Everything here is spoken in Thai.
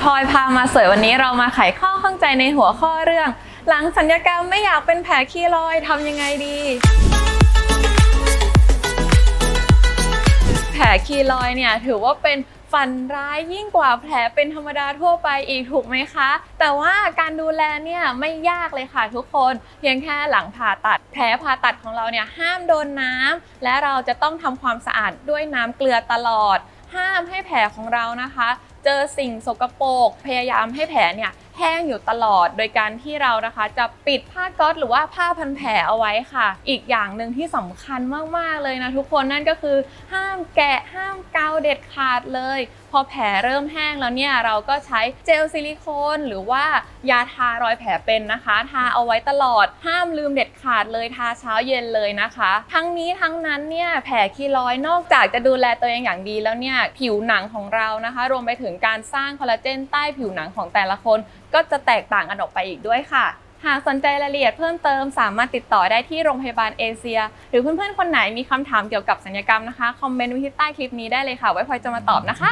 พลอยพามาสวยวันนี้เรามาไขข้อข้องใจในหัวข้อเรื่อง หลังสัญญกรรมไม่อยากเป็นแผลคีรอยทำยังไงดี แผลคีรอยเนี่ยถือว่าเป็นฝันร้ายยิ่งกว่าแผลเป็นธรรมดาทั่วไปอีกถูกไหมคะ แต่ว่าการดูแลเนี่ยไม่ยากเลยค่ะทุกคน เพียงแค่หลังผ่าตัด แผลผ่าตัดของเราเนี่ยห้ามโดนน้ำและเราจะต้องทำความสะอาดด้วยน้ำเกลือตลอด ห้ามให้แผลของเรานะคะ เจอสิ่งสกปรกพยายามให้แผลเนี่ยแห้งอยู่ตลอด โดยการที่เรานะคะจะปิดผ้าก๊อซหรือว่าผ้าพันแผลเอาไว้ค่ะ อีกอย่างหนึ่งที่สำคัญมากๆเลยนะทุกคนนั่นก็คือ ห้ามแกะห้ามเกาเด็ดขาดเลย พอแผลเริ่มแห้งแล้วเนี่ยเราก็ใช้เจลซิลิโคนหรือว่ายาทารอยแผลเป็นนะคะ ทาเอาไว้ตลอด ห้ามลืมเด็ดขาดเลยทาเช้าเย็นเลยนะคะ ทั้งนี้ทั้งนั้นเนี่ยแผลคีรอยนอกจากจะดูแลตัวเองอย่างดีแล้วเนี่ยผิวหนังของเรานะคะ รวมไปถึงงการสร้างคอลลาเจนใต้ผิวหนังของแต่ละคน ก็จะแตกต่างกันออกไปอีกด้วยค่ะ หากสนใจรายละเอียดเพิ่มเติมสามารถติดต่อได้ที่โรงพยาบาลเอเชีย หรือเพื่อนๆคนไหนมีคำถามเกี่ยวกับสัญญกรรมนะคะ คอมเมนต์ไว้ที่ใต้คลิปนี้ได้เลยค่ะ ไว้พลอยจะมาตอบนะคะ